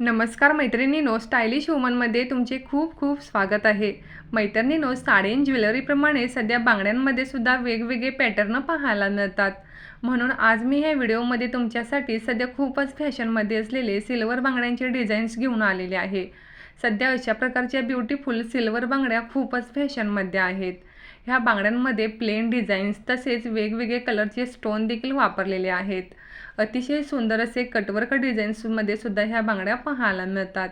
नमस्कार मैत्रिणीनो स्टायलिश वुमनमध्ये तुमचे खूप खूप स्वागत आहे. मैत्रिणींनो साडी ज्वेलरीप्रमाणे सध्या बांगड्यांमध्ये सुद्धा वेगवेगळे पॅटर्न पाहायला मिळतात. म्हणून आज मी ह्या व्हिडिओमध्ये तुमच्यासाठी सध्या खूपच फॅशनमध्ये असलेले सिल्वर बांगड्यांचे डिझाईन्स घेऊन आलेले आहे. सध्या अशा प्रकारच्या ब्युटिफुल सिल्वर बांगड्या खूपच फॅशनमध्ये आहेत. ह्या बांगड्यांमध्ये प्लेन डिझाईन्स तसेच वेगवेगळे कलरचे स्टोन देखील वापरलेले आहेत. अतिशय सुंदर असे कटवर्क डिझाईन्समध्ये सुद्धा ह्या बांगड्या पाहायला मिळतात.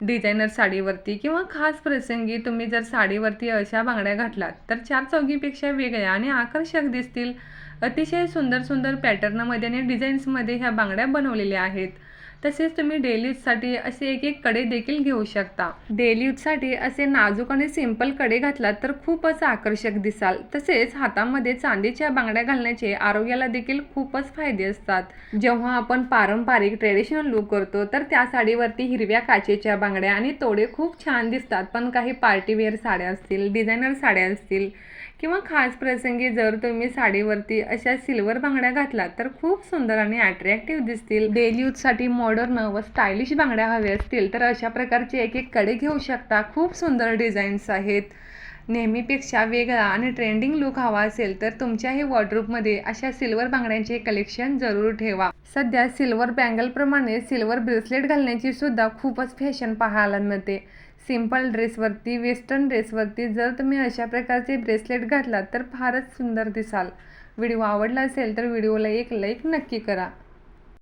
डिझायनर साडीवरती किंवा खास प्रसंगी तुम्ही जर साडीवरती अशा बांगड्या घातलात तर चार चौघीपेक्षा वेगळ्या आणि आकर्षक दिसतील. अतिशय सुंदर सुंदर पॅटर्नमध्ये आणि डिझाईन्समध्ये ह्या बांगड्या बनवलेल्या आहेत. तसेच तुम्ही डेली यूजसाठी असे एक एक कडे देखील घेऊ शकता. डेली यूजसाठी असे नाजूक आणि सिंपलकडे घातलात तर खूपच आकर्षक दिसाल. तसेच हातामध्ये चांदीच्या बांगड्या घालण्याचे आरोग्याला देखील खूपच फायदे असतात. जेव्हा आपण पारंपरिक ट्रेडिशनल लुक करतो तर त्या साडीवरती हिरव्या काचेच्या बांगड्या आणि तोडे खूप छान दिसतात. पण काही पार्टीवेअर साड्या असतील डिझायनर साड्या असतील किंवा खास प्रसंगी जर तुम्ही साडीवरती अशा सिल्वर बांगड्या घातलात तर खूप सुंदर आणि अट्रॅक्टिव्ह दिसतील. डेली यूजसाठी मॉ मॉडर्न व स्टायलिश बांगड्या हव्या असतील तर अशा प्रकारचे एक एक कडे घेऊ शकता. खूप सुंदर डिझाईन्स आहेत. नेहमीपेक्षा वेगळा आणि ट्रेंडिंग लुक हवा असेल तर तुमच्याही वॉर्डरूबमध्ये अशा सिल्वर बांगड्यांचे कलेक्शन जरूर ठेवा. सध्या सिल्वर बँगलप्रमाणे सिल्वर ब्रेसलेट घालण्याची सुद्धा खूपच फॅशन पाहायला मिळते. सिंपल ड्रेसवरती वेस्टर्न ड्रेसवरती जर तुम्ही अशा प्रकारचे ब्रेसलेट घातलात तर फारच सुंदर दिसाल. व्हिडिओ आवडला असेल तर व्हिडिओला एक लाईक नक्की करा.